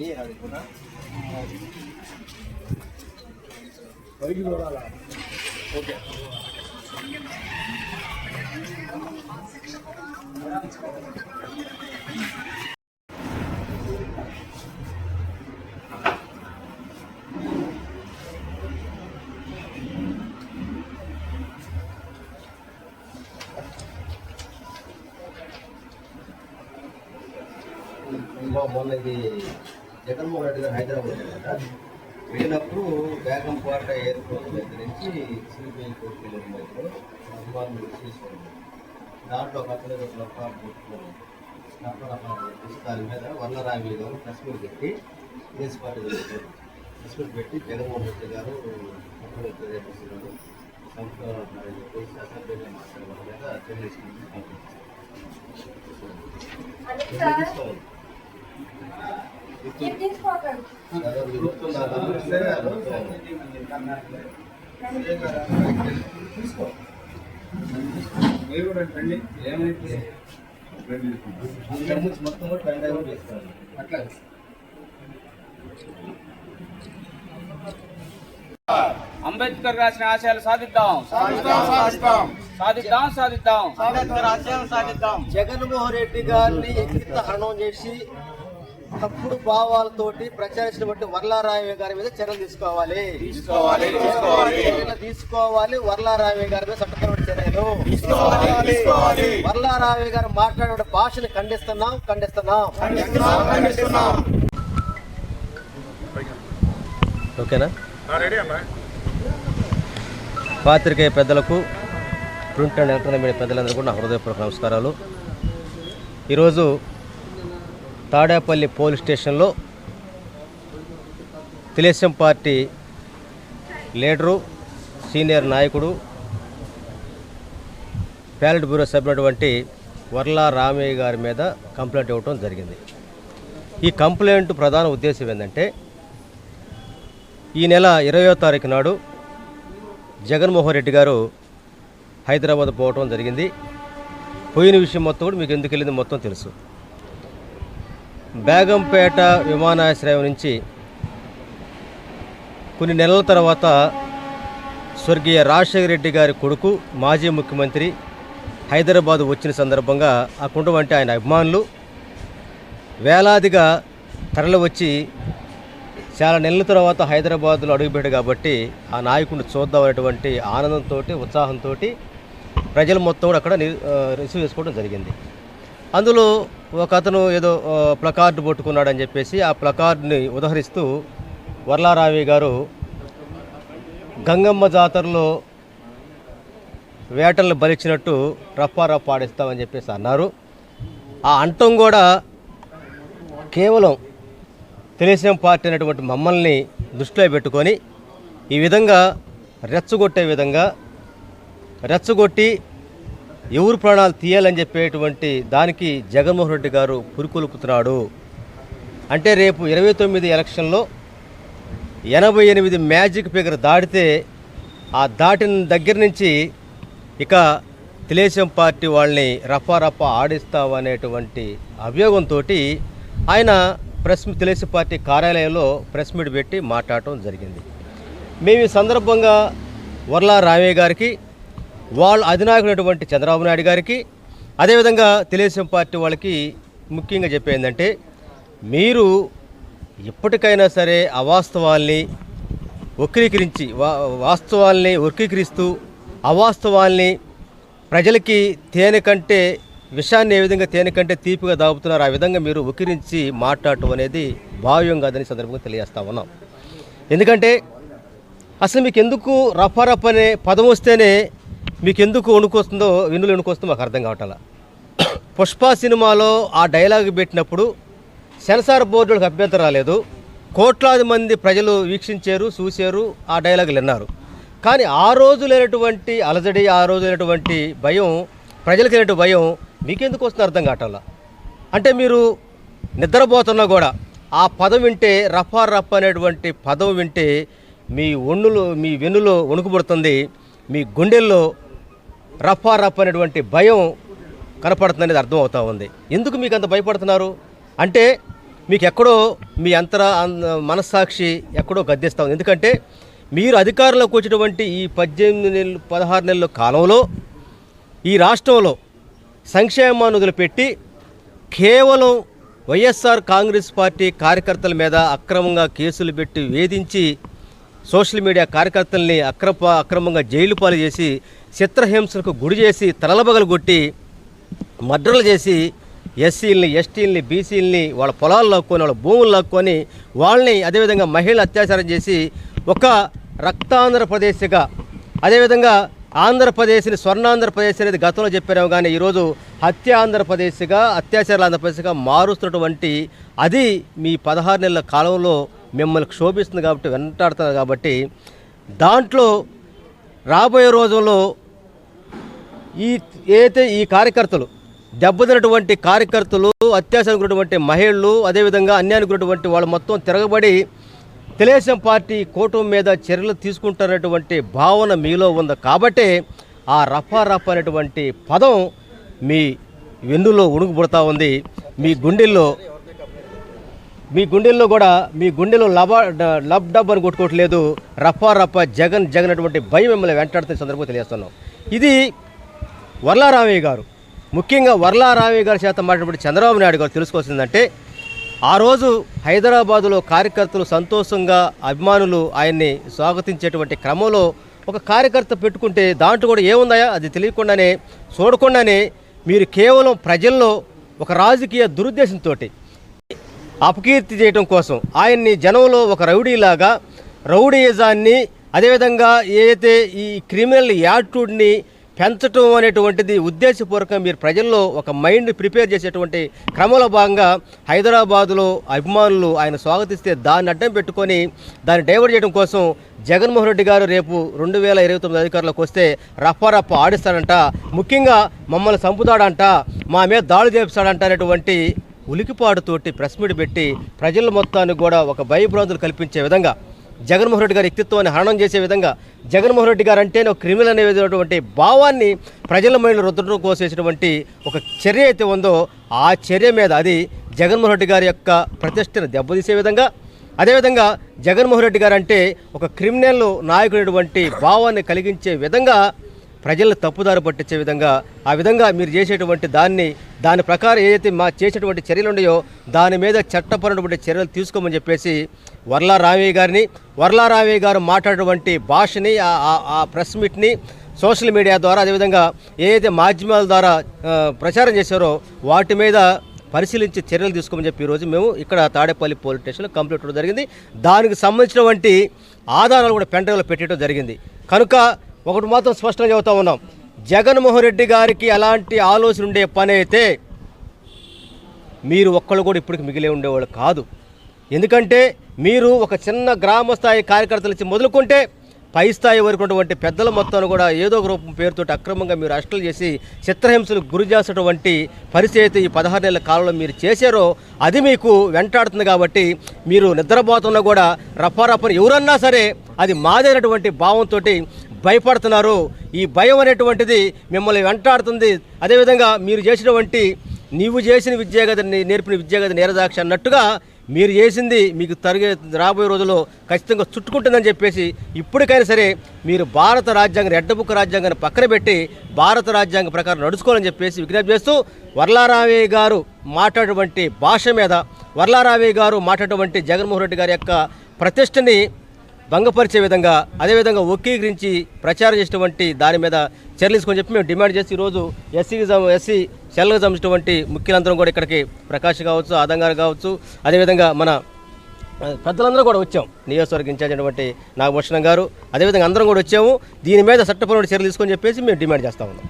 ये है देखो ना वही किलो वाला okay Bom, bom, né? Jaganmohan Reddy గారు హైదరాబాద్ వెళ్ళారు? వెళ్ళినప్పుడు బేగంపేట ఎయిర్పోర్ట్ దగ్గర నుంచి సిబిఐ కోర్టు వెళ్ళిన మధ్యలో అభిమానులు తీసుకున్నారు దాంట్లో పెట్టుకుని ల్యాప్టాప్ చెప్పేసి దాని మీద వర్ణరామి గారు ప్రెస్ మీట్ పెట్టి దేశ పార్టీ ప్రెస్ మీట్ పెట్టి జగన్మోహన్ రెడ్డి గారు చెప్పేసి అసెంబ్లీలో మాట్లాడడం మీద తీసుకుంటుంది తీసుకోవాలి మీరు కూడా రండి ఏమైతే మొత్తం కూడా ట్రెండ్ అయ్యి చేస్తారు అట్లా అంబేద్కర్ రాసిన ఆశయాలు సాధిద్దాం. సాధిద్దాం సాధిద్దాం. జగన్మోహన్ రెడ్డి గారిని హరణం చేసి తప్పుడు భావాలతోటి ప్రచారించినటువంటి వర్లారాయ గారి మీద చర్యలు తీసుకోవాలి. తీసుకోవాలి తీసుకోవాలి. గారి మీద చట్టపరమైన చర్యలు. తీసుకోవాలి తీసుకోవాలి. వర్లారాయ గారు మాట్లాడే భాషను ఖండిస్తున్నాం ఖండిస్తున్నాం. ఖండిస్తున్నాం ఖండిస్తున్నాం. ఓకేనా? పాత్రికేయ పెద్దలకు ప్రింట్ అండ్ ఎలక్ట్రానిక్ మీడియా పెద్దలందరూ కూడా నా హృదయపూర్వక నమస్కారాలు. ఈరోజు తాడేపల్లి పోలీస్ స్టేషన్లో తెలుగుదేశం పార్టీ లీడరు సీనియర్ నాయకుడు ప్యాలెట్ బ్యూరో సభ్యునటువంటి వర్లా రామయ్య గారి మీద కంప్లైంట్ ఇవ్వటం జరిగింది. ఈ కంప్లైంట్ ప్రధాన ఉద్దేశం ఏంటంటే ఈ నెల ఇరవయో తారీఖు నాడు జగన్మోహన్ రెడ్డి గారు హైదరాబాద్ పోవటం జరిగింది. పోయిన విషయం మొత్తం కూడా మీకు ఎందుకు వెళ్ళింది మొత్తం తెలుసు. బేగంపేట విమానాశ్రయం నుంచి కొన్ని నెలల తర్వాత స్వర్గీయ రాజశేఖర రెడ్డి గారి కొడుకు మాజీ ముఖ్యమంత్రి హైదరాబాద్ వచ్చిన సందర్భంగా ఆ కుటుంబం అంటే ఆయన అభిమానులు వేలాదిగా తరలి వచ్చి చాలా నెలల తర్వాత హైదరాబాద్లో అడుగుపెట్టాడు కాబట్టి ఆ నాయకుడిని చూద్దామనేటువంటి ఆనందంతో ఉత్సాహంతో ప్రజలు మొత్తం కూడా అక్కడ రిసీవ్ చేసుకోవడం జరిగింది. అందులో ఒక అతను ఏదో ప్లకార్డు పట్టుకున్నాడని చెప్పేసి ఆ ప్లకార్డుని ఉదహరిస్తూ వర్లారావి గారు గంగమ్మ జాతరలో వేటలను బలిచ్చినట్టు రప్పారప్ప ఆడిస్తామని చెప్పేసి అన్నారు. ఆ అంటం కూడా కేవలం తెలుగుదేశం పార్టీ అనేటువంటి మమ్మల్ని దృష్టిలో పెట్టుకొని ఈ విధంగా రెచ్చగొట్టే విధంగా రెచ్చగొట్టి ఎవరు ప్రాణాలు తీయాలని చెప్పేటువంటి దానికి జగన్మోహన్ రెడ్డి గారు పురుకొలుపుతున్నాడు. అంటే రేపు ఇరవై తొమ్మిది ఎలక్షన్లో ఎనభై ఎనిమిది మ్యాజిక్ ఫిగర్ దాటితే ఆ దాటిన దగ్గర నుంచి ఇక తెలుగుదేశం పార్టీ వాళ్ళని రఫారఫా ఆడిస్తావనేటువంటి ఆడిస్తామనేటువంటి అభియోగంతో ఆయన ప్రెస్ తెలుగుదేశం పార్టీ కార్యాలయంలో ప్రెస్ మీట్ పెట్టి మాట్లాడటం జరిగింది. మేము ఈ సందర్భంగా వర్లా రామయ్య గారికి వాళ్ళ అధినాయకుడైనటువంటి చంద్రబాబు నాయుడు గారికి అదేవిధంగా తెలుగుదేశం పార్టీ వాళ్ళకి ముఖ్యంగా చెప్పేందంటే మీరు ఎప్పటికైనా సరే అవాస్తవాల్ని వక్రీకరించి వా వాస్తవాల్ని వక్రీకరిస్తూ అవాస్తవాల్ని ప్రజలకి తేనె కంటే విషాన్ని ఏ విధంగా తేనె కంటే తీపిగా దాగుతున్నారు ఆ విధంగా మీరు ఉకిరించి మాట్లాడటం అనేది భావ్యం కాదని సందర్భంగా తెలియజేస్తా ఉన్నాం. ఎందుకంటే అసలు మీకు ఎందుకు రఫ రఫ అనే పదం వస్తేనే మీకు ఎందుకు వణుకొస్తుందో విన్నులు వణుకొస్తుందో మాకు అర్థం కావట్లా పుష్ప సినిమాలో ఆ డైలాగ్ పెట్టినప్పుడు సెన్సార్ బోర్డులకు అభ్యంతరం రాలేదు. కోట్లాది మంది ప్రజలు వీక్షించారు చూశారు ఆ డైలాగులు విన్నారు. కానీ ఆ రోజు లేనటువంటి అలజడి ఆ రోజు లేనటువంటి భయం ప్రజలకు లేనటువంటి భయం మీకెందుకు వస్తుందో అర్థం కావటంలా అంటే మీరు నిద్రపోతున్నా కూడా ఆ పదం వింటే రఫా రఫ్ అనేటువంటి పదం వింటే మీ ఒన్నులు మీ వెన్నులో వణుకుపడుతుంది మీ గుండెల్లో రఫా రఫ్ అనేటువంటి భయం కనపడుతుందనేది అర్థమవుతూ అర్థం ఉంది. ఎందుకు మీకు అంత భయపడుతున్నారు? అంటే మీకు ఎక్కడో మీ అంతర మనస్సాక్షి ఎక్కడో గద్దెస్తూ ఉంది. ఎందుకంటే మీరు అధికారంలోకి వచ్చినటువంటి ఈ పద్దెనిమిది నెలలు పదహారు నెలల కాలంలో ఈ రాష్ట్రంలో సంక్షేమాన్ని పెట్టి కేవలం వైఎస్ఆర్ కాంగ్రెస్ పార్టీ కార్యకర్తల మీద అక్రమంగా కేసులు పెట్టి వేధించి సోషల్ మీడియా కార్యకర్తల్ని అక్రమ అక్రమంగా జైలు పాలు చేసి చిత్రహింసలకు గుడి చేసి తలలబగలు కొట్టి మర్డర్లు చేసి ఎస్సీలని ఎస్టీలని బీసీలని వాళ్ళ పొలాలు లాక్కొని వాళ్ళ భూములు లాక్కొని వాళ్ళని అదేవిధంగా మహిళలు అత్యాచారం చేసి ఒక రక్తాంధ్రప్రదేశ్గా అదేవిధంగా ఆంధ్రప్రదేశ్ని స్వర్ణాంధ్రప్రదేశ్ అనేది గతంలో చెప్పారేమో కానీ ఈరోజు హత్య ఆంధ్రప్రదేశ్గా అత్యాచారాల ఆంధ్రప్రదేశ్గా మారుస్తున్నటువంటి అది మీ పదహారు నెలల కాలంలో మిమ్మల్ని క్షోభిస్తుంది కాబట్టి వెంటాడుతుంది కాబట్టి దాంట్లో రాబోయే రోజుల్లో ఈ ఏదైతే ఈ కార్యకర్తలు దెబ్బతినటువంటి కార్యకర్తలు అత్యాచారం మహిళలు అదేవిధంగా అన్యాయానికి వాళ్ళు మొత్తం తిరగబడి తెలుగుదేశం పార్టీ కూటమి మీద చర్యలు తీసుకుంటున్నటువంటి భావన మీలో ఉంది. కాబట్టే ఆ రఫా రఫా అనేటువంటి పదం మీ వెన్నులో ఉణుకుపుడతా ఉంది. మీ గుండెల్లో మీ గుండెల్లో కూడా మీ గుండెలో లబ డ- లబ్ డబ్ అని కొట్టుకోవట్లేదు. రఫా రఫా జగన్ జగన్ అటువంటి భయం మిమ్మల్ని వెంటాడుతున్న సందర్భంగా తెలియజేస్తున్నాం. ఇది వర్లారావయ్య గారు. ముఖ్యంగా వర్లారావయ్య గారి చేత మాట్లాడినప్పుడు చంద్రబాబు నాయుడు గారు తెలుసుకోవాల్సిందంటే ఆ రోజు హైదరాబాదులో కార్యకర్తలు సంతోషంగా అభిమానులు ఆయన్ని స్వాగతించేటువంటి క్రమంలో ఒక కార్యకర్త పెట్టుకుంటే దాంట్లో కూడా ఏముందాయా అది తెలియకుండానే చూడకుండానే మీరు కేవలం ప్రజల్లో ఒక రాజకీయ దురుద్దేశంతో అపకీర్తి చేయడం కోసం ఆయన్ని జనంలో ఒక రౌడీలాగా రౌడీయిజాన్ని అదేవిధంగా ఏదైతే ఈ క్రిమినల్ యాటిట్యూడ్ని పెంచటం అనేటువంటిది ఉద్దేశపూర్వకంగా మీరు ప్రజల్లో ఒక మైండ్ ప్రిపేర్ చేసేటువంటి క్రమంలో భాగంగా హైదరాబాదులో అభిమానులు ఆయన స్వాగతిస్తే దాన్ని అడ్డం పెట్టుకొని దాన్ని డైవర్ట్ చేయడం కోసం జగన్మోహన్ రెడ్డి గారు రేపు రెండు వేల ఇరవై తొమ్మిది అధికారులకు వస్తే రప్పారప్ప ఆడిస్తాడంట. ముఖ్యంగా మమ్మల్ని చంపుతాడంట మా మీద దాడి చేపిస్తాడంట అనేటువంటి ఉలికిపాటుతోటి ప్రెస్ మీట్ పెట్టి ప్రజల మొత్తానికి కూడా ఒక భయభ్రాంతులు కల్పించే విధంగా జగన్మోహన్ రెడ్డి గారి వ్యక్తిత్వాన్ని హరణం చేసే విధంగా జగన్మోహన్ రెడ్డి గారు అంటేనే ఒక క్రిమినల్ అనేటువంటి భావాన్ని ప్రజల మైండ్లో రుద్దడం కోసేసినటువంటి ఒక చర్య అయితే ఉందో ఆ చర్య మీద అది జగన్మోహన్ రెడ్డి గారి యొక్క ప్రతిష్టను దెబ్బతీసే విధంగా అదేవిధంగా జగన్మోహన్ రెడ్డి గారు అంటే ఒక క్రిమినల్ నాయకుడైనటువంటి భావాన్ని కలిగించే విధంగా ప్రజలను తప్పుదారి పట్టించే విధంగా ఆ విధంగా మీరు చేసేటువంటి దాన్ని దాని ప్రకారం ఏదైతే మా చేసేటువంటి చర్యలు ఉన్నాయో దాని మీద చట్టపరమైనటువంటి చర్యలు తీసుకోమని చెప్పేసి వర్లా రావే గారిని వర్లా రావే గారు మాట్లాడేటువంటి భాషని ఆ- ప్రెస్ మీట్ని సోషల్ మీడియా ద్వారా అదేవిధంగా ఏదైతే మాధ్యమాల ద్వారా ప్రచారం చేశారో వాటి మీద పరిశీలించి చర్యలు తీసుకోమని చెప్పి ఈరోజు మేము ఇక్కడ తాడేపల్లి పోలీస్ స్టేషన్లో కంప్లీట్ చేయడం జరిగింది. దానికి సంబంధించినటువంటి ఆధారాలు కూడా పెండ్రైవ్లో పెట్టడం జరిగింది. కనుక ఒకటి మాత్రం స్పష్టంగా చెబుతా ఉన్నాం. జగన్మోహన్ రెడ్డి గారికి అలాంటి ఆలోచన ఉండే పని అయితే మీరు ఒక్కళ్ళు కూడా ఇప్పటికి మిగిలే ఉండేవాళ్ళు కాదు. ఎందుకంటే మీరు ఒక చిన్న గ్రామ స్థాయి కార్యకర్తల నుంచి మొదలుకుంటే పై స్థాయి వరకు ఉన్నటువంటి పెద్దల మొత్తాన్ని కూడా ఏదో ఒక రూపం పేరుతో అక్రమంగా మీరు అరెస్టులు చేసి చిత్రహింసలకు గురి చేసినటువంటి పరిస్థితి అయితే ఈ పదహారు నెలల కాలంలో మీరు చేశారో అది మీకు వెంటాడుతుంది కాబట్టి మీరు నిద్రపోతున్నా కూడా రఫారఫని ఎవరన్నా సరే అది మాదైనటువంటి భావంతో భయపడుతున్నారు. ఈ భయం అనేటువంటిది మిమ్మల్ని వెంటాడుతుంది. అదేవిధంగా మీరు చేసినటువంటి నీవు చేసిన విద్యాగత నేర్పిన విద్యాగత కదా నేరదాక్ష అన్నట్టుగా మీరు చేసింది మీకు తరిగే రాబోయే రోజుల్లో ఖచ్చితంగా చుట్టుకుంటుందని చెప్పేసి ఇప్పటికైనా సరే మీరు భారత రాజ్యాంగం రెడ్ బుక్ రాజ్యాంగాన్ని పక్కన పెట్టి భారత రాజ్యాంగ ప్రకారం నడుచుకోవాలని చెప్పేసి విజ్ఞప్తి చేస్తూ వర్లారావయ్య గారు మాట్లాడేటువంటి భాష మీద వర్లారావయ్య గారు మాట్లాడేటువంటి జగన్మోహన్ రెడ్డి గారి యొక్క ప్రతిష్టని భంగపరిచే విధంగా అదేవిధంగా వక్రీకరించి ప్రచారం చేసినటువంటి దాని మీద చర్యలు తీసుకొని చెప్పి మేము డిమాండ్ చేసి ఈరోజు ఎస్సీ ఎస్సీ సెల్గా సంబంధించినటువంటి ముఖ్యులందరం కూడా ఇక్కడికి ప్రకాష్ కావచ్చు ఆదంగారు కావచ్చు అదేవిధంగా మన పెద్దలందరూ కూడా వచ్చాం. నియోజకవర్గ ఇన్ఛార్జ్ అయినటువంటి నాగభూషణం గారు అదేవిధంగా అందరం కూడా వచ్చాము. దీని మీద చట్టపరమైన చర్యలు తీసుకొని చెప్పేసి మేము డిమాండ్ చేస్తా ఉన్నాం.